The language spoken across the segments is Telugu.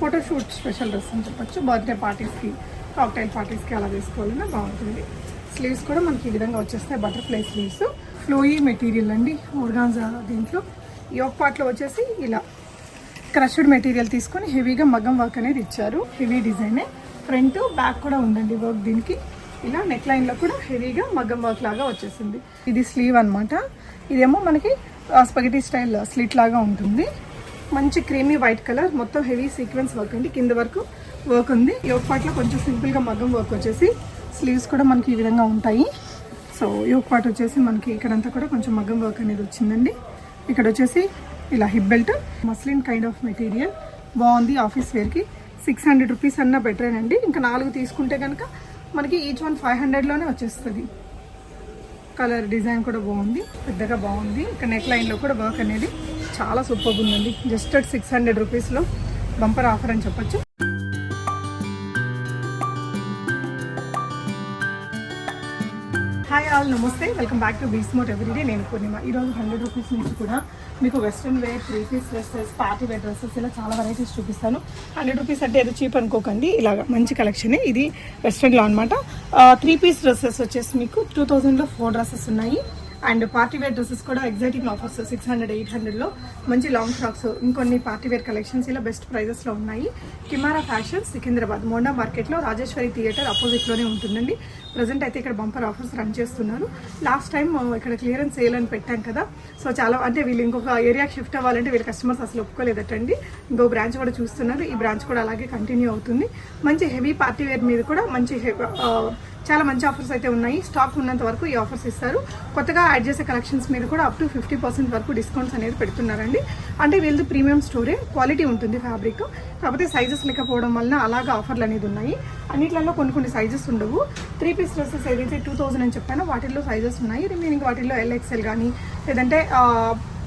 ఫోటోషూట్ స్పెషల్ డ్రెస్ అని చెప్పొచ్చు. బర్త్డే పార్టీస్కి కాక్టైల్ పార్టీస్కి అలా వేసుకోవాలన్నా బాగుంటుంది. స్లీవ్స్ కూడా మనకి ఈ విధంగా వచ్చేస్తాయి బటర్ఫ్లై స్లీవ్స్ ఫ్లోయీ మెటీరియల్ అండి ఆర్గాన్జా దీంట్లో. యోక్ పార్ట్లో వచ్చేసి ఇలా క్రష్డ్ మెటీరియల్ తీసుకొని హెవీగా మగ్గం వర్క్ అనేది ఇచ్చారు. హెవీ డిజైనే ఫ్రంట్ బ్యాక్ కూడా ఉందండి వర్క్ దీనికి. ఇలా నెక్ లైన్లో కూడా హెవీగా మగ్గం వర్క్ లాగా వచ్చేసింది. ఇది స్లీవ్ అన్నమాట. ఇదేమో మనకి స్పగటీ స్టైల్ స్లిట్ లాగా ఉంటుంది. మంచి క్రీమీ వైట్ కలర్ మొత్తం హెవీ సీక్వెన్స్ వర్క్ అండి. కింద వరకు వర్క్ ఉంది. యోగ్ పార్ట్లో కొంచెం సింపుల్గా మగ్గం వర్క్ వచ్చేసి స్లీవ్స్ కూడా మనకి ఈ విధంగా ఉంటాయి. సో యోగ్ పార్ట్ వచ్చేసి మనకి ఇక్కడంతా కూడా కొంచెం మగ్గం వర్క్ అనేది వచ్చిందండి. ఇక్కడ వచ్చేసి ఇలా hip belt muslin kind of material బాగుంది ఆఫీస్ వేర్కి సిక్స్ హండ్రెడ్ రూపీస్ అన్న బెటరేనండి. ఇంకా నాలుగు తీసుకుంటే కనుక మనకి ఈచ్ వన్ ఫైవ్ హండ్రెడ్లోనే వచ్చేస్తుంది. కలర్ డిజైన్ కూడా బాగుంది. పెద్దగా బాగుంది. ఇక్కడ నెక్ లైన్లో కూడా వర్క్ అనేది చాలా సూపర్గా ఉందండి జస్ట్ అట్ సిక్స్ హండ్రెడ్ రూపీస్లో బంపర్ ఆఫర్ అని చెప్పొచ్చు. హాయ్ ఆల్ నమస్తే. వెల్కమ్ బ్యాక్ టు బీస్మోట్ ఎవ్రీడే నేను పూర్ణిమ. ఈరోజు హండ్రెడ్ రూపీస్ నుంచి కూడా మీకు western wear three piece dresses party wear dresses ఇలా చాలా వెరైటీస్ చూపిస్తాను. హండ్రెడ్ రూపీస్ అంటే ఏదో చీప్ అనుకోకండి. ఇలాగ మంచి కలెక్షనే ఇది వెస్ట్రన్లో అనమాట త్రీ పీస్ డ్రెస్సెస్ వచ్చేసి మీకు టూ థౌజండ్లో ఫోర్ డ్రెస్సెస్ ఉన్నాయి. అండ్ పార్టీ వేర్ డ్రెస్సెస్ కూడా exciting offers six hundred eight హండ్రెడ్లో మంచి లాంగ్ ఫ్రాక్స్ ఇంకొన్ని పార్టీ వేర్ కలెక్షన్స్ ఇలా బెస్ట్ ప్రైజెస్లో ఉన్నాయి. కిమారా ఫ్యాషన్ సికింద్రాబాద్ మోండా మార్కెట్లో రాజేశ్వరి థియేటర్ అపోజిట్లోనే ఉంటుందండి. ప్రజెంట్ అయితే ఇక్కడ బంపర్ ఆఫర్స్ రన్ చేస్తున్నారు. లాస్ట్ టైం uh, ఇక్కడ క్లియరెన్స్ సేల్ అని పెట్టాం కదా. సో చాలా అంటే వీళ్ళు ఇంకొక ఏరియాకి షిఫ్ట్ అవ్వాలంటే వీళ్ళ కస్టమర్స్ అసలు ఒప్పుకోలేదటండి. ఇంకో బ్రాంచ్ కూడా చూస్తున్నారు. ఈ బ్రాంచ్ కూడా అలాగే కంటిన్యూ అవుతుంది. మంచి హెవీ పార్టీ వేర్ మీద కూడా మంచి uh, చాలా మంచి ఆఫర్స్ అయితే ఉన్నాయి. స్టాక్ ఉన్నంత వరకు ఈ ఆఫర్స్ ఇస్తారు. కొత్తగా యాడ్ చేసే కలెక్షన్స్ మీద కూడా అప్ టు ఫిఫ్టీ పర్సెంట్ వరకు డిస్కౌంట్స్ అనేది పెడుతున్నారండి. అంటే వీళ్ళది ప్రీమియం స్టోరే క్వాలిటీ ఉంటుంది ఫ్యాబ్రిక్ కాకపోతే సైజెస్ లేకపోవడం వలన అలాగా ఆఫర్లు అనేది ఉన్నాయి. అన్నిట్లలో కొన్ని కొన్ని సైజెస్ ఉండవు. త్రీ పీస్ డ్రెస్సెస్ ఏదైతే టూ థౌసండ్ అని చెప్పానో వాటిల్లో సైజెస్ ఉన్నాయి. రిమైనింగ్ వాటిల్లో ఎల్ఎక్స్ఎల్ కానీ లేదంటే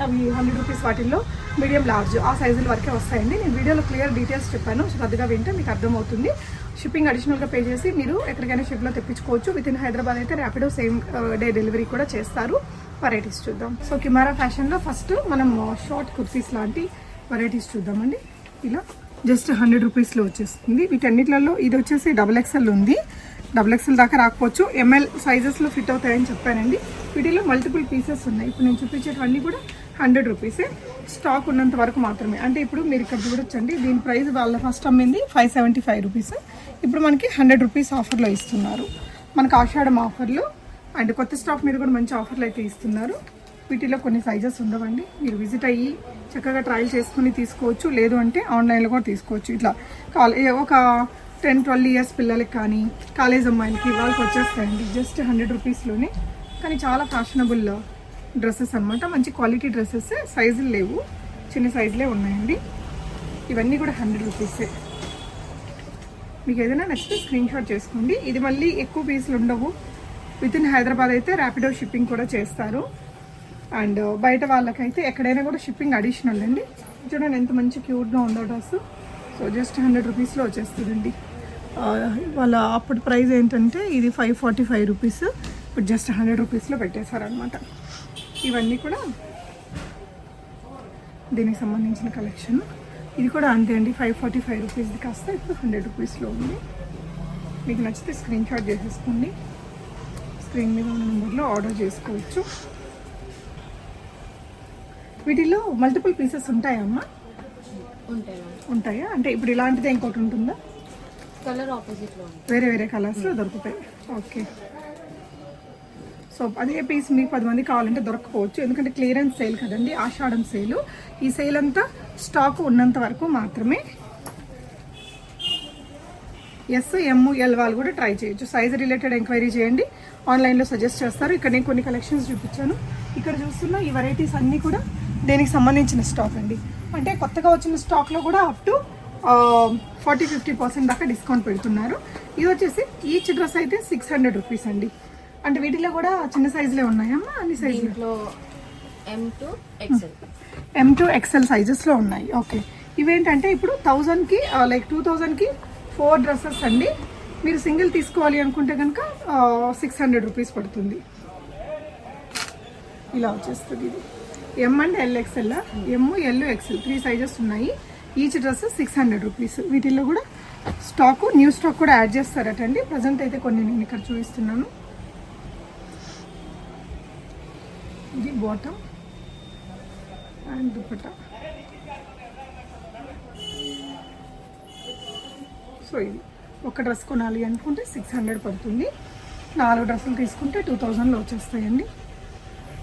అవి హండ్రెడ్ రూపీస్ వాటిల్లో మీడియం లార్జ్ ఆ సైజుల వరకే వస్తాయండి. నేను వీడియోలో క్లియర్ డీటెయిల్స్ చెప్పాను. శ్రద్ధగా వింటే మీకు అర్థమవుతుంది. షిప్పింగ్ అడిషనల్గా పే చేసి మీరు ఎక్కడికైనా షిప్లో తెప్పించుకోవచ్చు. విత్ ఇన్ హైదరాబాద్ అయితే ర్యాపిడో సేమ్ డే డెలివరీ కూడా చేస్తారు. వెరైటీస్ చూద్దాం. సో కిమారా ఫ్యాషన్లో ఫస్ట్ మనం షార్ట్ కుర్తీస్ లాంటి వెరైటీస్ చూద్దామండి. ఇలా జస్ట్ హండ్రెడ్ రూపీస్లో వచ్చేస్తుంది. వీటన్నిటిలలో ఇది వచ్చేసి డబుల్ ఎక్స్ఎల్ ఉంది. డబుల్ ఎక్స్ఎల్ దాకా రాకపోవచ్చు. ఎంఎల్ సైజెస్లో ఫిట్ అవుతాయని చెప్పానండి. వీటిలో మల్టిపుల్ పీసెస్ ఉన్నాయి. ఇప్పుడు నేను చూపించేటివన్నీ కూడా హండ్రెడ్ రూపీసే స్టాక్ ఉన్నంత వరకు మాత్రమే. అంటే ఇప్పుడు మీరు ఇక్కడ చూడొచ్చండి దీని ప్రైస్ వాళ్ళ ఫస్ట్ అమ్మింది ఫైవ్ సెవెంటీ ఫైవ్ రూపీస్ ఇప్పుడు మనకి హండ్రెడ్ రూపీస్ ఆఫర్లో ఇస్తున్నారు. మనకు ఆషాఢం ఆఫర్లు అండ్ కొత్త స్టాక్ మీద కూడా మంచి ఆఫర్లు అయితే ఇస్తున్నారు. వీటిలో కొన్ని సైజెస్ ఉండవండి. మీరు విజిట్ అయ్యి చక్కగా ట్రయల్ చేసుకుని తీసుకోవచ్చు. లేదు అంటే ఆన్లైన్లో కూడా తీసుకోవచ్చు. ఇట్లా కాలే ఒక టెన్ ట్వెల్వ్ ఇయర్స్ పిల్లలకి కానీ కాలేజ్ అమ్మాయిలకి వాళ్ళకి వచ్చేస్తాయండి. జస్ట్ హండ్రెడ్ రూపీస్లోనే. కానీ చాలా ఫ్యాషనబుల్ డ్రెస్సెస్ అనమాట మంచి క్వాలిటీ డ్రెస్సెస్ సైజులు లేవు. చిన్న సైజులే ఉన్నాయండి. ఇవన్నీ కూడా హండ్రెడ్ రూపీసే. మీకు ఏదైనా నచ్చితే స్క్రీన్ షాట్ చేసుకోండి. ఇది మళ్ళీ ఎక్కువ పీసులు ఉండవు. విత్ ఇన్ హైదరాబాద్ అయితే ర్యాపిడో షిప్పింగ్ కూడా చేస్తారు. అండ్ బయట వాళ్ళకైతే ఎక్కడైనా కూడా షిప్పింగ్ అడిషనల్ అండి. చూడండి ఎంత మంచి క్యూట్గా ఉందో డ్రెస్ సో జస్ట్ హండ్రెడ్ రూపీస్లో వచ్చేస్తుందండి. వాళ్ళ అప్పుడు ప్రైస్ ఏంటంటే ఇది ఫైవ్ ఫార్టీ ఫైవ్ రూపీస్. ఇప్పుడు జస్ట్ హండ్రెడ్ రూపీస్లో పెట్టేశారనమాట ఇవన్నీ కూడా దీనికి సంబంధించిన కలెక్షన్ ఇది కూడా అంతే అండి ఫైవ్ ఫార్టీ ఫైవ్ రూపీస్ది కాస్త ఇప్పుడు హండ్రెడ్ రూపీస్లో ఉంది. మీకు నచ్చితే స్క్రీన్ షాట్ చేసేసుకోండి. స్క్రీన్ మీద ఉన్న నెంబర్లో ఆర్డర్ చేసుకోవచ్చు. వీటిలో మల్టిపుల్ పీసెస్ ఉంటాయమ్మా ఉంటాయి అంటే ఇప్పుడు ఇలాంటిదే ఇంకోటి ఉంటుందా? కలర్ ఆపోజిట్లో ఉంది వేరే వేరే కలర్స్లో దొరుకుతాయి. ఓకే సో అదే పీస్ మీకు పది మంది కావాలంటే దొరకపోవచ్చు ఎందుకంటే క్లియరెన్స్ సేల్ కదండి ఆషాఢం సేల్ ఈ సేల్ అంతా స్టాక్ ఉన్నంత వరకు మాత్రమే. ఎస్ ఎమ్ ఎల్ వాళ్ళు కూడా ట్రై చేయొచ్చు. సైజ్ రిలేటెడ్ ఎంక్వైరీ చేయండి. ఆన్లైన్లో సజెస్ట్ చేస్తారు. ఇక్కడ నేను కొన్ని కలెక్షన్స్ చూపించాను. ఇక్కడ చూస్తున్న ఈ వెరైటీస్ అన్నీ కూడా దేనికి సంబంధించిన స్టాక్ అండి. అంటే కొత్తగా వచ్చిన స్టాక్లో కూడా up to forty fifty percent దాకా డిస్కౌంట్ పెడుతున్నారు. ఇది వచ్చేసి ఈచ్ డ్రెస్ అయితే సిక్స్ హండ్రెడ్ రూపీస్ అండి. అంటే వీటిలో కూడా చిన్న సైజులే ఉన్నాయమ్మా? అన్ని సైజులు. M to XL M to XL సైజెస్లో ఉన్నాయి. ఓకే. ఇవేంటంటే ఇప్పుడు థౌజండ్కి లైక్ టూ థౌజండ్కి ఫోర్ డ్రెస్సెస్ అండి. మీరు సింగిల్ తీసుకోవాలి అనుకుంటే కనుక సిక్స్ హండ్రెడ్ రూపీస్ పడుతుంది. ఇలా వచ్చేస్తుంది ఇది. M and L XL M L XL three sizes ఉన్నాయి. Each dress six hundred rupees వీటిల్లో కూడా స్టాక్ న్యూ స్టాక్ కూడా యాడ్ చేస్తారట అండి ప్రజెంట్ అయితే కొన్ని నేను ఇక్కడ చూపిస్తున్నాను. ఇది బాటమ్ అండ్ దుపట్టా. సో ఇది ఒక డ్రెస్ కొనాలి అనుకుంటే సిక్స్ హండ్రెడ్ పడుతుంది. నాలుగు డ్రెస్సులు తీసుకుంటే టూ థౌజండ్లో వచ్చేస్తాయండి.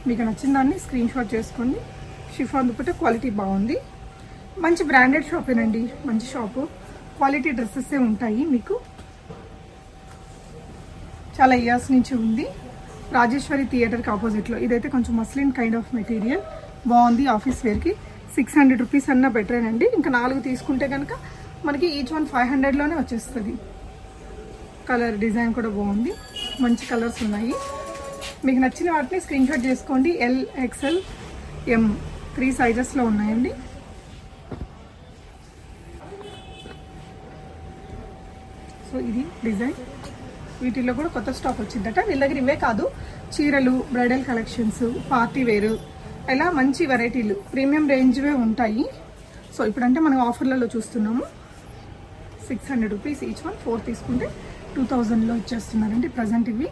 మీకు నచ్చిన దాన్ని స్క్రీన్ షాట్ చేసుకోండి. షిఫాన్ దుపట్టా క్వాలిటీ బాగుంది. మంచి బ్రాండెడ్ షాపేనండి మంచి షాపు క్వాలిటీ డ్రెస్సెస్ ఉంటాయి మీకు. చాలా ఇయర్స్ నుంచి ఉంది. రాజేశ్వరి థియేటర్కి ఆపోజిట్లో. ఇదైతే కొంచెం మస్లిన్ కైండ్ ఆఫ్ మెటీరియల్. బాగుంది ఆఫీస్ వేర్కి. సిక్స్ హండ్రెడ్ రూపీస్ అన్న బెటరేనండి. ఇంకా నాలుగు తీసుకుంటే కనుక మనకి ఈచ్ వన్ ఫైవ్ హండ్రెడ్లోనే వచ్చేస్తుంది. కలర్ డిజైన్ కూడా బాగుంది. మంచి కలర్స్ ఉన్నాయి. మీకు నచ్చిన వాటిని స్క్రీన్ షాట్ చేసుకోండి. ఎల్ ఎక్స్ఎల్ ఎం త్రీ సైజెస్లో ఉన్నాయండి. సో ఇది డిజైన్ వీటిల్లో కూడా కొత్త స్టాక్ వచ్చిందట. వీళ్ళ దగ్గర ఇవే కాదు చీరలు బ్రైడల్ కలెక్షన్స్ పార్టీ వేరు ఇలా మంచి వెరైటీలు ప్రీమియం రేంజ్వే ఉంటాయి. సో ఇప్పుడంటే మనం ఆఫర్లలో చూస్తున్నాము. Six hundred rupees each one four తీసుకుంటే టూ థౌజండ్లో ఇచ్చేస్తున్నారండి ప్రజెంట్ ఇవి.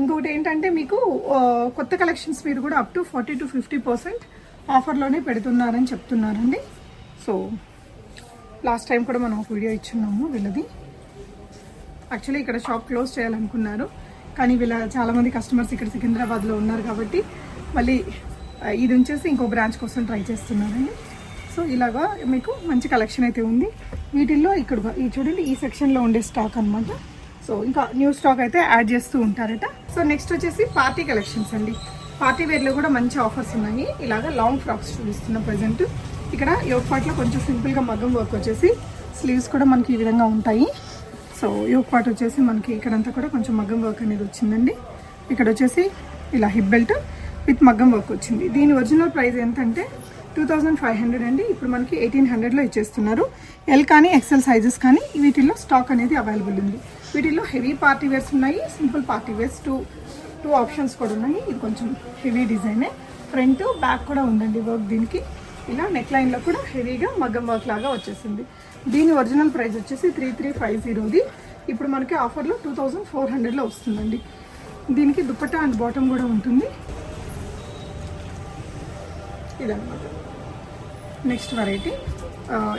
ఇంకొకటి ఏంటంటే మీకు కొత్త కలెక్షన్స్ మీరు కూడా up to forty to fifty percent ఆఫర్లోనే పెడుతున్నారని చెప్తున్నారండి. సో లాస్ట్ టైం కూడా మనం ఒక వీడియో ఇచ్చున్నాము వీళ్ళది. యాక్చువల్లీ ఇక్కడ షాప్ క్లోజ్ చేయాలనుకున్నారు. కానీ వీళ్ళ చాలామంది కస్టమర్స్ ఇక్కడ సికింద్రాబాద్లో ఉన్నారు కాబట్టి మళ్ళీ ఇది ఉంచేసి ఇంకో బ్రాంచ్ కోసం ట్రై చేస్తున్నారండి. సో ఇలాగా మీకు మంచి కలెక్షన్ అయితే ఉంది. వీటిల్లో ఇక్కడ ఈ చూడండి ఈ సెక్షన్లో ఉండే స్టాక్ అన్నమాట. సో ఇంకా న్యూ స్టాక్ అయితే యాడ్ చేస్తూ ఉంటారట. సో నెక్స్ట్ వచ్చేసి పార్టీ కలెక్షన్స్ అండి. పార్టీ వేర్లో కూడా మంచి ఆఫర్స్ ఉన్నాయి. ఇలాగా లాంగ్ ఫ్రాక్స్ చూపిస్తున్న ప్రజెంట్ ఇక్కడ యోగ్ పార్ట్లో కొంచెం సింపుల్గా మగ్గం వర్క్ వచ్చేసి స్లీవ్స్ కూడా మనకి ఈ విధంగా ఉంటాయి. సో యోక్ పార్ట్ వచ్చేసి మనకి ఇక్కడంతా కూడా కొంచెం మగ్గం వర్క్ అనేది వచ్చిందండి. ఇక్కడ వచ్చేసి ఇలా హిప్ బెల్ట్ విత్ మగ్గం వర్క్ వచ్చింది. దీని ఒరిజినల్ ప్రైస్ ఎంతంటే టూ థౌజండ్ ఫైవ్ హండ్రెడ్ అండి. ఇప్పుడు మనకి ఎయిటీన్ హండ్రెడ్లో ఇచ్చేస్తున్నారు. ఎల్ కానీ ఎక్సెల్ సైజెస్ కానీ వీటిల్లో స్టాక్ అనేది అవైలబుల్ ఉంది. వీటిల్లో హెవీ పార్టీ వేర్స్ ఉన్నాయి simple party wears two two options కూడా ఉన్నాయి. ఇది కొంచెం హెవీ డిజైనే ఫ్రంట్ బ్యాక్ కూడా ఉందండి వర్క్ దీనికి. ఇలా నెక్ లైన్లో కూడా హెవీగా మగ్గం వర్క్ లాగా వచ్చేసింది. దీని ఒరిజినల్ ప్రైస్ వచ్చేసి త్రీ త్రీ ఫైవ్ జీరోది ఇప్పుడు మనకి ఆఫర్లో టూ థౌజండ్ ఫోర్ హండ్రెడ్లో వస్తుందండి. దీనికి దుపట్టా అండ్ బాటమ్ కూడా ఉంటుంది. ఇదన్నమాట. Next variety.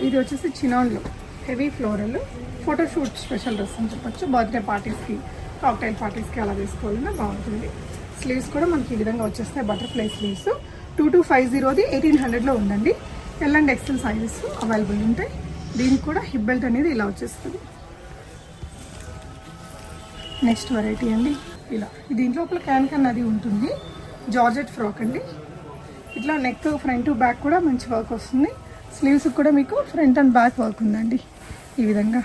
ఇది వచ్చేసి చినాన్లో. Heavy floral. Photoshoot special dress అని చెప్పొచ్చు. బర్త్డే పార్టీస్కి కాక్టైల్ పార్టీస్కి అలా తీసుకోవాలన్నా బాగుంటుంది. స్లీవ్స్ కూడా మనకి ఈ విధంగా వచ్చేస్తాయి. Butterfly sleeves. Two two five జీరోది eighteen హండ్రెడ్లో ఉందండి. L and XL sizes available ఉంటాయి. దీనికి కూడా హిప్ బెల్ట్ అనేది ఇలా వచ్చేస్తుంది. నెక్స్ట్ వెరైటీ అండి. ఇలా. దీంట్లో లోపల క్యాన్ క్యాన్ అది ఉంటుంది. జార్జెట్ ఫ్రాక్ అండి. ఇట్లా నెక్ ఫ్రంట్ బ్యాక్ కూడా మంచి వర్క్ వస్తుంది. స్లీవ్స్ కూడా మీకు ఫ్రంట్ అండ్ బ్యాక్ వర్క్ ఉందండి. ఈ విధంగా.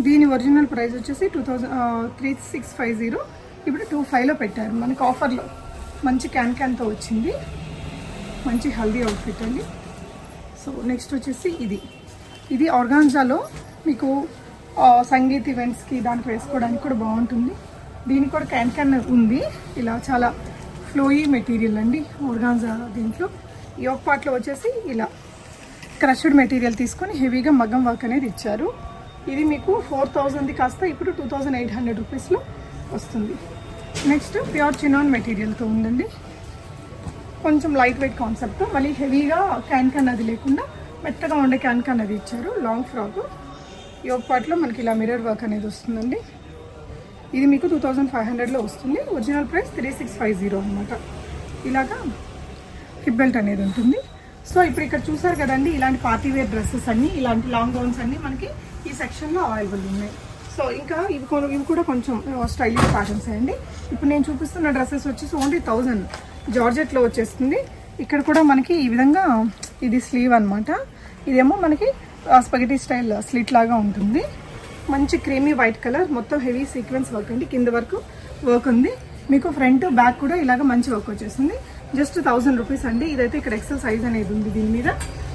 దీని ఒరిజినల్ ప్రైస్ వచ్చేసి two thousand three six five zero ఇప్పుడు టూ ఫైవ్లో పెట్టారు. మనకి ఆఫర్లో మంచి క్యాన్ క్యాన్తో వచ్చింది. మంచి హెల్దీ అవుట్ఫిట్ అండి. సో నెక్స్ట్ వచ్చేసి ఇది. ఇది ఆర్గాన్జాలో మీకు సంగీత్ ఈవెంట్స్కి దానికి వేసుకోవడానికి కూడా బాగుంటుంది. దీనికి కూడా క్యాన్ క్యాన్ ఉంది. ఇలా చాలా ఫ్లోయీ మెటీరియల్ అండి ఆర్గాన్జా దీంట్లో. ఈ ఒక పార్ట్లో వచ్చేసి ఇలా క్రష్డ్ మెటీరియల్ తీసుకొని హెవీగా మగ్గం వర్క్ అనేది ఇచ్చారు. ఇది మీకు ఫోర్ థౌజండ్ది కాస్త ఇప్పుడు టూ థౌజండ్ ఎయిట్ హండ్రెడ్ రూపీస్లో వస్తుంది. నెక్స్ట్ ప్యూర్ చినాన్ మెటీరియల్తో ఉందండి. కొంచెం లైట్ వెయిట్ కాన్సెప్ట్ మళ్ళీ హెవీగా క్యాన్ క్యాన్ అది లేకుండా మెత్తగా ఉండే క్యాన్ అనేది ఇచ్చారు లాంగ్ ఫ్రాక్ యోగ్ పార్ట్లో మనకి ఇలా మిర్రర్ వర్క్ అనేది వస్తుందండి. ఇది మీకు టూ థౌజండ్ ఫైవ్ హండ్రెడ్లో వస్తుంది. Original price three six five zero అనమాట ఇలాగా హిప్ బెల్ట్ అనేది ఉంటుంది. సో ఇప్పుడు ఇక్కడ చూసారు కదండి ఇలాంటి పార్టీ వేర్ డ్రెస్సెస్ అన్ని ఇలాంటి లాంగ్ గౌన్స్ అన్నీ మనకి ఈ సెక్షన్లో అవైలబుల్ ఉన్నాయి. సో ఇంకా ఇవి ఇవి కూడా కొంచెం స్టైలిష్ ప్యాటర్న్స్ అండి. ఇప్పుడు నేను చూపిస్తున్న డ్రెస్సెస్ వచ్చేసి ఓన్లీ థౌజండ్ జార్జెట్లో వచ్చేస్తుంది. ఇక్కడ కూడా మనకి ఈ విధంగా ఇది స్లీవ్ అన్నమాట. ఇదేమో మనకి స్పగటీ స్టైల్ స్లిట్ లాగా ఉంటుంది. మంచి క్రీమీ వైట్ కలర్ మొత్తం హెవీ సీక్వెన్స్ వర్క్ అండి. కింద వరకు వర్క్ ఉంది. మీకు ఫ్రంట్ బ్యాక్ కూడా ఇలాగ మంచి వర్క్ వచ్చేసింది. జస్ట్ థౌసండ్ రూపీస్ అండి. ఇదైతే ఇక్కడ ఎక్సెల్ సైజ్ అనేది ఉంది దీని మీద.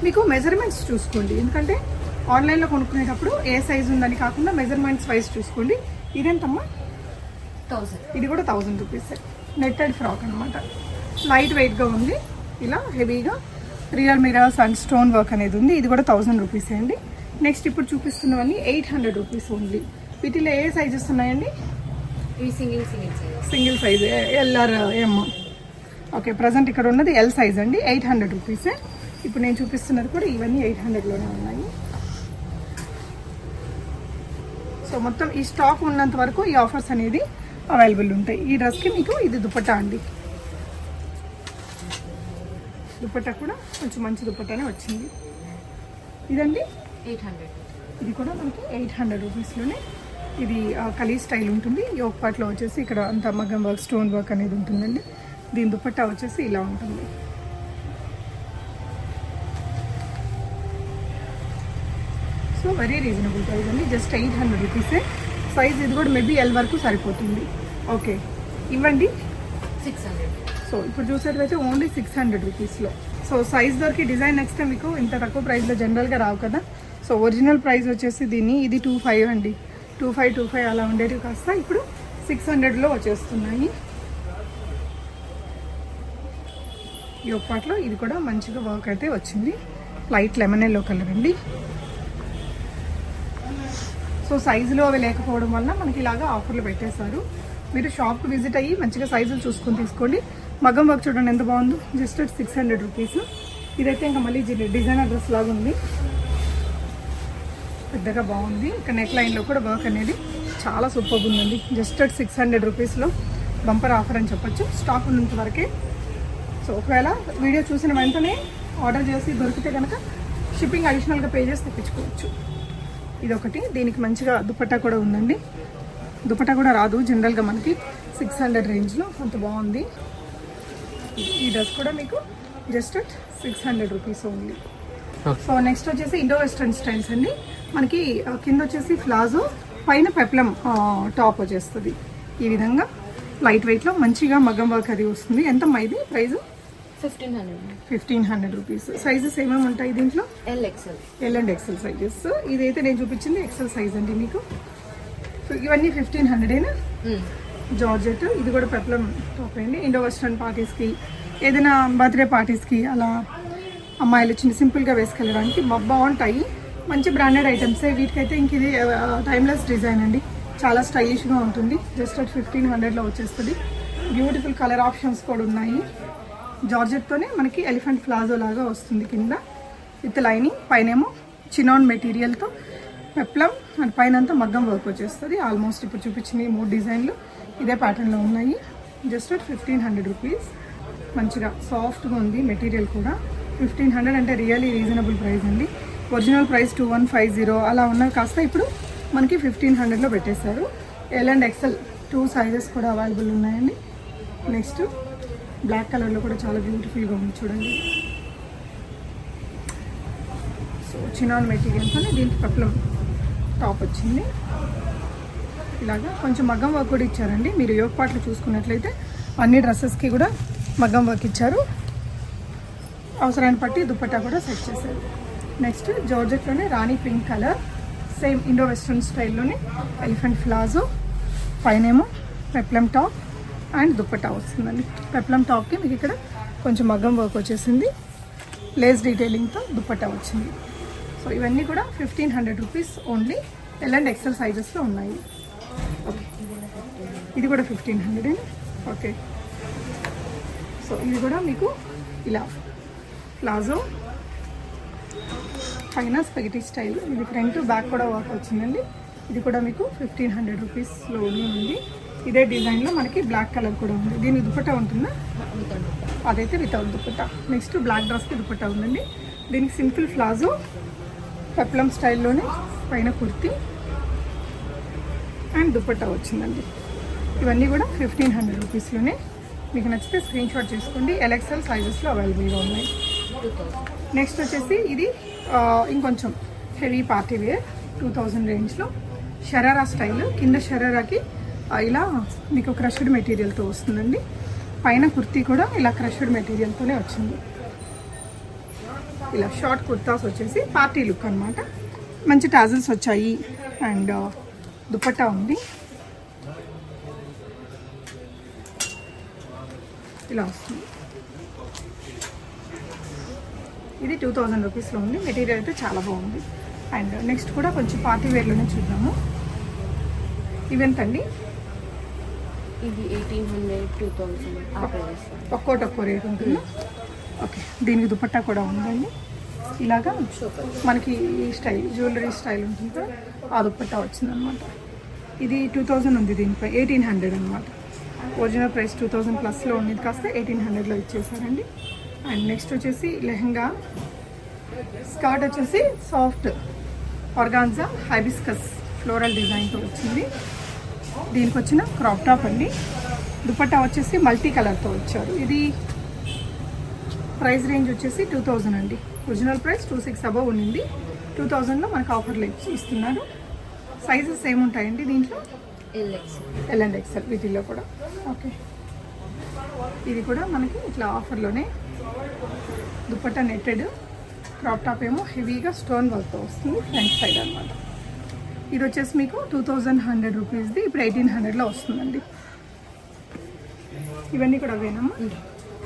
మీకు మెజర్మెంట్స్ చూసుకోండి. ఎందుకంటే ఆన్లైన్లో కొనుక్కునేటప్పుడు ఏ సైజ్ ఉందని కాకుండా మెజర్మెంట్స్ వైజ్ చూసుకోండి. ఇదేంటమ్మా థౌసండ్. ఇది కూడా థౌజండ్ రూపీస్. నెట్టెడ్ ఫ్రాక్ అనమాట లైట్ వెయిట్గా ఉంది. ఇలా హెవీగా real mirrors and stone work అనేది ఉంది. ఇది కూడా థౌజండ్ రూపీస్ అండి. నెక్స్ట్ ఇప్పుడు చూపిస్తున్నవన్నీ ఎయిట్ హండ్రెడ్ రూపీస్ ఓన్లీ. వీటిలో ఏ సైజెస్ ఉన్నాయండి? ఇవి single single size single size. L or M. Okay present ఇక్కడ ఉన్నది ఎల్ సైజ్ అండి. ఎయిట్ హండ్రెడ్ రూపీస్ ఇప్పుడు నేను చూపిస్తున్నది కూడా ఇవన్నీ ఎయిట్ హండ్రెడ్లోనే ఉన్నాయి. సో మొత్తం ఈ స్టాక్ ఉన్నంత వరకు ఈ ఆఫర్స్ అనేది అవైలబుల్ ఉంటాయి. ఈ డ్రెస్కి మీకు ఇది దుపట్టా అండి. దుపట్టా కూడా కొంచెం మంచి దుపట్టానే వచ్చింది. ఇదండి? Eight hundred. ఇది కూడా మనకి ఎయిట్ హండ్రెడ్ రూపీస్లోనే ఇది కలీ స్టైల్ ఉంటుంది. యోగ్ పాట్లో వచ్చేసి ఇక్కడ అంత మగ్గం వర్క్ స్టోన్ వర్క్ అనేది ఉంటుందండి. దీని దుపట్టా వచ్చేసి ఇలా ఉంటుంది. సో వెరీ రీజనబుల్ ప్రైస్ అండి. జస్ట్ ఎయిట్ హండ్రెడ్ రూపీసే సైజ్ ఇది కూడా మేబీ ఎల్ వరకు సరిపోతుంది. ఓకే ఇవ్వండి. Six hundred. సో ఇప్పుడు చూసేటైతే ఓన్లీ సిక్స్ హండ్రెడ్ రూపీస్లో సో సైజ్ దొరికి డిజైన్ నెక్స్ట్ మీకు ఇంత తక్కువ ప్రైస్లో జనరల్గా రావు కదా. సో ఒరిజినల్ ప్రైస్ వచ్చేసి దీన్ని ఇది టూ ఫైవ్ అండి. టూ ఫైవ్ టూ ఫైవ్ అలా ఉండేటివి కాస్త ఇప్పుడు సిక్స్ హండ్రెడ్లో వచ్చేస్తున్నాయి. ఈ ఒప్పాట్లో ఇది కూడా మంచిగా వర్క్ అయితే వచ్చింది. లైట్ లెమన్ ఎల్లో కలర్ అండి. సో సైజులో అవి లేకపోవడం వల్ల మనకి ఇలాగా ఆఫర్లు పెట్టేశారు. మీరు షాప్కి విజిట్ అయ్యి మంచిగా సైజులు చూసుకొని తీసుకోండి. మగం వర్క్ చూడండి ఎంత బాగుందో. జస్ట్ సిక్స్ హండ్రెడ్ రూపీస్ ఇదైతే ఇంకా మళ్ళీ డిజైనర్ డ్రెస్ లాగా ఉంది. పెద్దగా బాగుంది. ఇక్కడ నెక్ లైన్లో కూడా వర్క్ అనేది చాలా సూపర్గా ఉందండి. జస్ట్ అట్ సిక్స్ హండ్రెడ్ రూపీస్లో బంపర్ ఆఫర్ అని చెప్పొచ్చు. స్టాక్ ఉన్నంత వరకే. సో ఒకవేళ వీడియో చూసిన వెంటనే ఆర్డర్ చేసి దొరికితే కనుక షిప్పింగ్ అడిషనల్గా పే చేసి తెప్పించుకోవచ్చు. ఇది ఒకటి దీనికి మంచిగా దుపట్టా కూడా ఉందండి. దుపట్టా కూడా రాదు. జనరల్గా మనకి సిక్స్ హండ్రెడ్ రేంజ్లో అంత బాగుంది. ఈ డ్రెస్ కూడా మీకు just six hundred rupees only. So next వచ్చేసి ఇండో వెస్ట్రన్ స్టైల్స్ అండి. మనకి కింద వచ్చేసి ప్లాజో పైన పెప్లం టాప్ వచ్చేస్తుంది. ఈ విధంగా లైట్ వెయిట్లో మంచిగా మగ్గం వర్క్ అది వస్తుంది. ఎంత ఇది price fifteen hundred. Fifteen hundred rupees. Sizes ఏమేమి ఉంటాయి దీంట్లో? L XL L and XL sizes ఇదైతే నేను చూపించింది ఎక్సెల్ సైజ్ అండి మీకు. సో ఇవన్నీ ఫిఫ్టీన్ హండ్రెడేనా? జార్జెట్ ఇది కూడా పెప్లం టాప్ అండి. ఇండో వెస్ట్రన్ పార్టీస్కి ఏదైనా బర్త్డే పార్టీస్కి అలా అమ్మాయిలు చిన్న సింపుల్గా వేసుకెళ్ళడానికి బాగుంటాయి. మంచి బ్రాండెడ్ ఐటమ్సే వీటికైతే ఇంక ఇది టైమ్లెస్ డిజైన్ అండి. చాలా స్టైలిష్గా ఉంటుంది. జస్ట్ అట్ ఫిఫ్టీన్ హండ్రెడ్లో వచ్చేస్తుంది. బ్యూటిఫుల్ కలర్ ఆప్షన్స్ కూడా ఉన్నాయి. జార్జెట్తోనే మనకి ఎలిఫెంట్ ప్లాజో లాగా వస్తుంది కింద. With lining. పైనేమో చినాన్ మెటీరియల్తో. పెప్లం అండ్ పైన అంతా మగ్గం వర్క్ వచ్చేస్తుంది. ఆల్మోస్ట్ ఇప్పుడు చూపించిన మూడు డిజైన్లు. ఇదే ప్యాటర్న్లో ఉన్నాయి. Just at fifteen hundred rupees మంచిగా సాఫ్ట్గా ఉంది మెటీరియల్ కూడా. ఫిఫ్టీన్ హండ్రెడ్ అంటే రియలీ రీజనబుల్ ప్రైస్ అండి. Original price two one five zero అలా ఉన్నవి కాస్త ఇప్పుడు మనకి ఫిఫ్టీన్ హండ్రెడ్లో పెట్టేశారు. L and XL two sizes కూడా అవైలబుల్ ఉన్నాయండి. నెక్స్ట్ బ్లాక్ కలర్లో కూడా చాలా బ్యూటిఫుల్గా ఉంది చూడండి. సో చినాన్ అని దీనికి పట్లం టాప్ వచ్చింది. ఇలాగా కొంచెం మగ్గం వర్క్ కూడా ఇచ్చారండి. మీరు యోగ పాటలు చూసుకున్నట్లయితే అన్ని డ్రెస్సెస్కి కూడా మగ్గం వర్క్ ఇచ్చారు. అవసరాన్ని బట్టి దుప్పట్టా కూడా సెట్ చేశారు. నెక్స్ట్ జార్జెట్లోనే రాణి pink colour. Same Indo western స్టైల్లోనే ఎలిఫెంట్ ఫ్లాజో పైనేమో పెప్లం టాప్ అండ్ దుప్పట్టా వస్తుందండి. పెప్లం టాప్కి మీకు ఇక్కడ కొంచెం మగ్గం వర్క్ వచ్చేసింది. లేస్ డీటెయిలింగ్తో దుపట్టా వచ్చింది. సో ఇవన్నీ కూడా fifteen hundred rupees only L and XL సైజెస్లో ఉన్నాయి. ఓకే ఇది కూడా ఫిఫ్టీన్ హండ్రెడ్ ఓకే సో ఇది కూడా మీకు ఇలా ప్లాజో పైన స్పెగటీ స్టైల్ ఇది ఫ్రంట్ బ్యాక్ కూడా వర్క్ వచ్చిందండి ఇది కూడా మీకు ఫిఫ్టీన్ హండ్రెడ్ రూపీస్లో ఉంది. ఇదే డిజైన్లో మనకి బ్లాక్ కలర్ కూడా ఉంది. దీని దుపట్టా ఉంటుందా? అదైతే వితౌట్ దుపట్టా నెక్స్ట్ బ్లాక్ డ్రెస్కి దుపట్టా ఉందండి. దీనికి సింపుల్ ప్లాజో పెప్లం స్టైల్లోనే పైన కుర్తి అండ్ దుపట్టా వచ్చిందండి. ఇవన్నీ కూడా ఫిఫ్టీన్ హండ్రెడ్ రూపీస్లోనే. మీకు నచ్చితే స్క్రీన్ షాట్ చేసుకోండి. ఎలెక్సల్ సైజెస్లో అవైలబుల్గా ఉన్నాయి. నెక్స్ట్ వచ్చేసి ఇది ఇంకొంచెం heavy party wear two thousand రేంజ్లో. షరారా స్టైల్ కింద షరారాకి ఇలా మీకు క్రష్డ్ మెటీరియల్తో వస్తుందండి. పైన కుర్తీ కూడా ఇలా క్రష్డ్ మెటీరియల్తోనే వచ్చింది. ఇలా షార్ట్ కుర్తాస్ వచ్చేసి పార్టీ లుక్ అన్నమాట. మంచి టాజల్స్ వచ్చాయి. అండ్ దుపట్టా ఉంది. ఇలా వస్తుంది. ఇది టూ థౌజండ్ రూపీస్లో ఉంది. మెటీరియల్ అయితే చాలా బాగుంది. అండ్ నెక్స్ట్ కూడా కొంచెం పార్టీ వేర్లోనే చూద్దాము. ఈవెంట్ అండి? ఇది ఎయిటీన్ హండ్రెడ్ టూ ప్రైస్ ఒక్కోటి ఒక్కో రేట్ ఉంటుంది? ఓకే. దీనికి దుపట్టా కూడా ఉందండి. ఇలాగా మనకి ఈ స్టైల్ జ్యువెలరీ స్టైల్ ఉంటుంది కదా ఆ దుపట్టా వచ్చిందనమాట. ఇది టూ థౌజండ్ ఉంది దీనిపై ఎయిటీన్ హండ్రెడ్ అనమాట. ఒరిజినల్ ప్రైస్ టూ థౌజండ్ ప్లస్లో ఉండేది కాస్త ఎయిటీన్ హండ్రెడ్లో ఇచ్చేసారండి అండ్ నెక్స్ట్ వచ్చేసి లెహంగా. స్కర్ట్ వచ్చేసి సాఫ్ట్ ఆర్గాన్జా హైబిస్కస్ ఫ్లోరల్ డిజైన్తో వచ్చింది. దీనికి వచ్చిన క్రాప్ టాప్ అండి. దుపట్టా వచ్చేసి మల్టీ కలర్తో వచ్చారు ఇది ప్రైస్ రేంజ్ వచ్చేసి టూ థౌజండ్ అండి. Original price two six above ఉండింది టూ థౌజండ్లో మనకు ఆఫర్లు ఇస్తున్నారు. సైజెస్ ఏముంటాయండి దీంట్లో? ఎల్ అండ్ ఎక్సెల్ వీటిల్లో కూడా. ఓకే. ఇది కూడా మనకి ఇట్లా ఆఫర్లోనే దుపట్టా నెట్టెడ్ క్రాప్ టాప్ ఏమో హెవీగా స్టోన్ వర్క్తో వస్తుంది ఫ్రంట్ సైడ్ అనమాట ఇది వచ్చేసి మీకు టూ థౌజండ్ హండ్రెడ్ రూపీస్ది ఇప్పుడు ఎయిటీన్ హండ్రెడ్లో వస్తుందండి. ఇవన్నీ కూడా అవేనమ్మా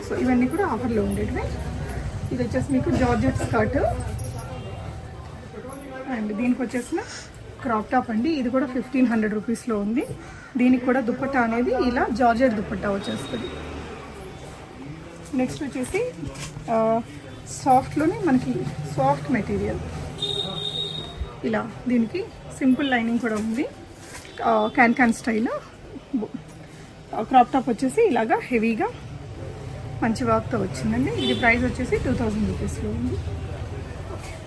సో ఇవన్నీ కూడా ఆఫర్లో ఉండేటివి. ఇది వచ్చేసి మీకు జార్జెట్ స్కర్ట్. అండ్ దీనికి వచ్చేసిన క్రాప్ టాప్ అండి. ఇది కూడా ఫిఫ్టీన్ హండ్రెడ్ రూపీస్లో ఉంది. దీనికి కూడా దుప్పట్టా అనేది ఇలా జార్జెట్ దుప్పట్టా వచ్చేస్తుంది. నెక్స్ట్ వచ్చేసి సాఫ్ట్లోనే మనకి సాఫ్ట్ మెటీరియల్. ఇలా దీనికి సింపుల్ లైనింగ్ కూడా ఉంది. Can can style. Crop top వచ్చేసి ఇలాగా హెవీగా మంచి వర్క్తో వచ్చిందండి. ఇది ప్రైస్ వచ్చేసి టూ థౌజండ్ రూపీస్లో ఉంది.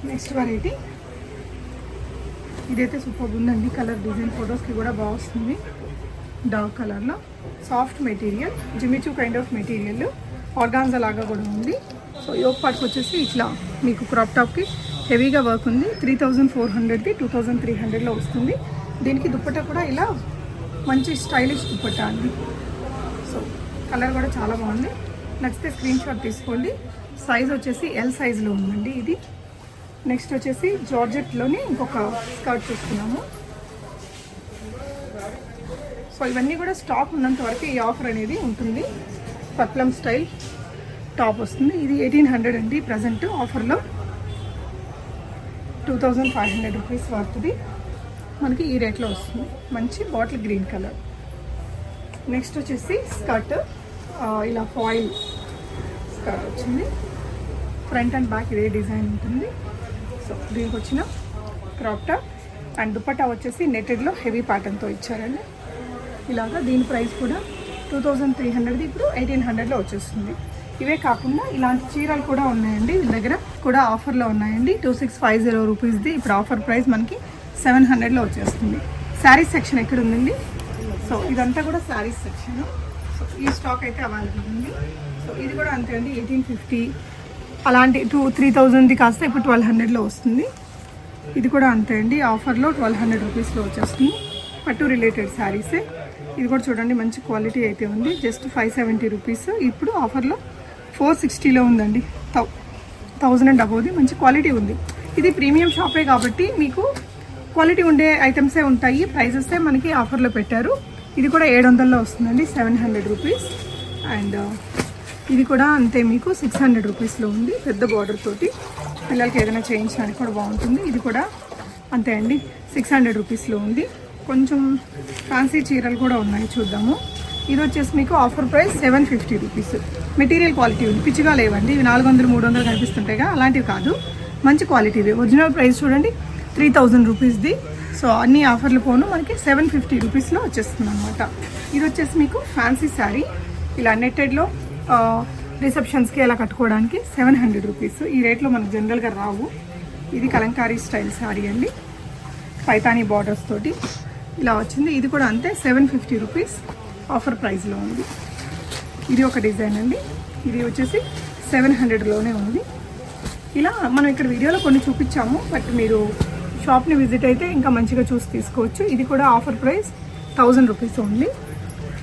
నెక్స్ట్ వెరైటీ ఇదైతే సూపర్ ఉందండి. కలర్ డిజైన్ ఫొటోస్కి కూడా బాగా వస్తుంది. డార్క్ కలర్లో soft material Jimmy Choo kind of material organza లాగా కూడా ఉంది. సో యోగ్ పార్ట్కి వచ్చేసి ఇట్లా మీకు క్రాప్ టాప్కి హెవీగా వర్క్ ఉంది. త్రీ థౌజండ్ ఫోర్ హండ్రెడ్ది టూ థౌజండ్ త్రీ హండ్రెడ్లో వస్తుంది. దీనికి దుప్పట్ట కూడా ఇలా మంచి స్టైలిష్ దుప్పట్ట అండి. సో కలర్ కూడా చాలా బాగుంది. నచ్చితే స్క్రీన్ షాట్ తీసుకోండి. సైజ్ వచ్చేసి ఎల్ సైజులో ఉందండి ఇది. నెక్స్ట్ వచ్చేసి జార్జెట్లోని ఇంకొక స్కర్ట్ చూస్తున్నాము సో ఇవన్నీ కూడా స్టాక్ ఉన్నంత వరకు ఈ ఆఫర్ అనేది ఉంటుంది. పట్లం స్టైల్ టాప్ వస్తుంది. ఇది ఎయిటీన్ హండ్రెడ్ అండి ప్రజెంట్ ఆఫర్లో two thousand five hundred rupees పడుతుంది మనకి ఈ రేట్లో వస్తుంది. మంచి బాటిల్ గ్రీన్ కలర్ నెక్స్ట్ వచ్చేసి స్కర్ట్ ఇలా ఫాయిల్ స్కర్ట్ వచ్చింది ఫ్రంట్ అండ్ బ్యాక్ ఇదే డిజైన్ ఉంటుంది. సో దీనికి వచ్చిన క్రాప్ టాప్ అండ్ దుపట్టా వచ్చేసి నెట్టెడ్లో హెవీ ప్యాటర్న్తో ఇచ్చారండి. ఇలాగా దీని ప్రైస్ కూడా టూ థౌజండ్ త్రీ హండ్రెడ్ది ఇప్పుడు ఎయిటీన్ హండ్రెడ్లో వచ్చేస్తుంది. ఇవే కాకుండా ఇలాంటి చీరలు కూడా ఉన్నాయండి. వీళ్ళ దగ్గర కూడా ఆఫర్లో ఉన్నాయండి. టూ సిక్స్ ఫైవ్ జీరో రూపీస్ది ఇప్పుడు ఆఫర్ ప్రైస్ మనకి సెవెన్ హండ్రెడ్లో వచ్చేస్తుంది. శారీస్ సెక్షన్ ఎక్కడ ఉందండి? సో ఇదంతా కూడా శారీస్ సెక్షన్ ఈ స్టాక్ అయితే అవైలబుల్ ఉంది. సో ఇది కూడా అంతే అండి ఎయిటీన్ ఫిఫ్టీ. అలాంటి టూ త్రీ థౌజండ్ది కాస్త ఇప్పుడు ట్వెల్వ్ హండ్రెడ్లో వస్తుంది. ఇది కూడా అంతే అండి ఆఫర్లో ట్వెల్వ్ హండ్రెడ్ రూపీస్లో వచ్చేస్తుంది. పట్టు రిలేటెడ్ శారీసే. ఇది కూడా చూడండి మంచి క్వాలిటీ అయితే ఉంది. Just five seventy rupees. ఇప్పుడు ఆఫర్లో ఫోర్ సిక్స్టీలో ఉందండి. థౌ థౌజండ్ అండ్ అబోది మంచి క్వాలిటీ ఉంది. ఇది ప్రీమియం షాపే కాబట్టి మీకు క్వాలిటీ ఉండే ఐటమ్సే ఉంటాయి. ప్రైజెసే మనకి ఆఫర్లో పెట్టారు. ఇది కూడా ఏడు వందల్లో వస్తుందండి seven hundred rupees. And uh, ఇది కూడా అంతే మీకు సిక్స్ హండ్రెడ్ రూపీస్లో ఉంది పెద్ద బార్డర్ తోటి. పిల్లలకి ఏదైనా చేయించడానికి కూడా బాగుంటుంది. ఇది కూడా అంతే అండి సిక్స్ హండ్రెడ్ రూపీస్లో ఉంది. కొంచెం ఫ్యాన్సీ చీరలు కూడా ఉన్నాయి చూద్దాము. ఇది వచ్చేసి మీకు offer price seven fifty rupees. Material quality ఉంది పిచ్చిగా లేవండి. ఇవి నాలుగు వందలు మూడు వందలు కనిపిస్తుంటాయిగా అలాంటివి కాదు. మంచి క్వాలిటీవి. ఒరిజినల్ ప్రైస్ చూడండి త్రీ థౌజండ్ రూపీస్ది. సో అన్ని ఆఫర్లు పోను మనకి సెవెన్ ఫిఫ్టీ రూపీస్లో వచ్చేస్తుంది అనమాట ఇది వచ్చేసి మీకు ఫ్యాన్సీ శారీ. ఇలా నెట్టెడ్లో రిసెప్షన్స్కి అలా కట్టుకోవడానికి సెవెన్ హండ్రెడ్ రూపీస్. ఈ రేట్లో మనకు జనరల్గా రావు. ఇది కలంకారీ స్టైల్ శారీ అండి. పైతానీ బార్డర్స్ తోటి ఇలా వచ్చింది. ఇది కూడా అంతే సెవెన్ ఫిఫ్టీ రూపీస్ ఆఫర్ ప్రైస్లో ఉంది. ఇది ఒక డిజైన్ అండి. ఇది వచ్చేసి సెవెన్ హండ్రెడ్లోనే ఉంది. ఇలా మనం ఇక్కడ వీడియోలో కొన్ని చూపించాము బట్ మీరు షాప్ని విజిట్ అయితే ఇంకా మంచిగా చూసి తీసుకోవచ్చు. ఇది కూడా ఆఫర్ ప్రైస్ థౌజండ్ రూపీస్ ఉంది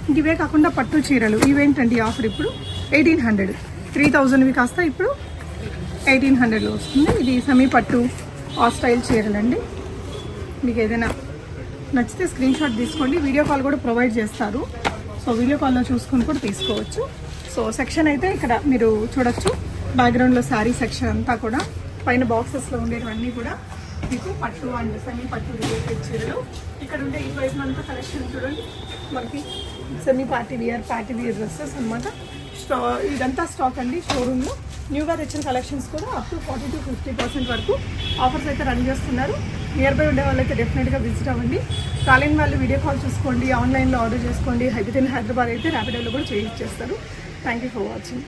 ఇంక ఇవే కాకుండా పట్టు చీరలు. ఇవేంటండి ఆఫర్ ఇప్పుడు? Eighteen hundred. త్రీ థౌజండ్వి కాస్త ఇప్పుడు ఎయిటీన్ హండ్రెడ్లో వస్తుంది. ఇది సెమీ పట్టు ఆ స్టైల్ చీరలండి. మీకు ఏదైనా నచ్చితే స్క్రీన్ షాట్ తీసుకోండి. వీడియో కాల్ కూడా ప్రొవైడ్ చేస్తారు. సో వీడియో కాల్లో చూసుకొని కూడా తీసుకోవచ్చు. సో సెక్షన్ అయితే ఇక్కడ మీరు చూడొచ్చు. బ్యాక్గ్రౌండ్లో శారీ సెక్షన్ అంతా కూడా. పైన బాక్సెస్లో ఉండేవన్నీ కూడా మీకు పట్టు అండ్ సెమీ పట్టు రిలేటెడ్ చీరలు. ఇక్కడ ఉండే ఈ వైపు అంతా కలెక్షన్ చూడండి. మనకి semi party wear party wear dresses అనమాట స్టా ఇదంతా స్టాక్ అండి షోరూమ్లో న్యూగా తెచ్చిన కలెక్షన్స్ కూడా up to forty to fifty percent వరకు ఆఫర్స్ అయితే రన్ చేస్తున్నారు. నియర్ బై ఉండే వాళ్ళైతే డెఫినెట్గా విజిట్ అవ్వండి. కాలేని వాళ్ళు వీడియో కాల్ చూసుకోండి ఆన్లైన్లో ఆర్డర్ చేసుకోండి. ఇన్ హైదరాబాద్ అయితే ర్యాపిడోలో కూడా చేయించేస్తారు థ్యాంక్ యూ ఫర్ వాచింగ్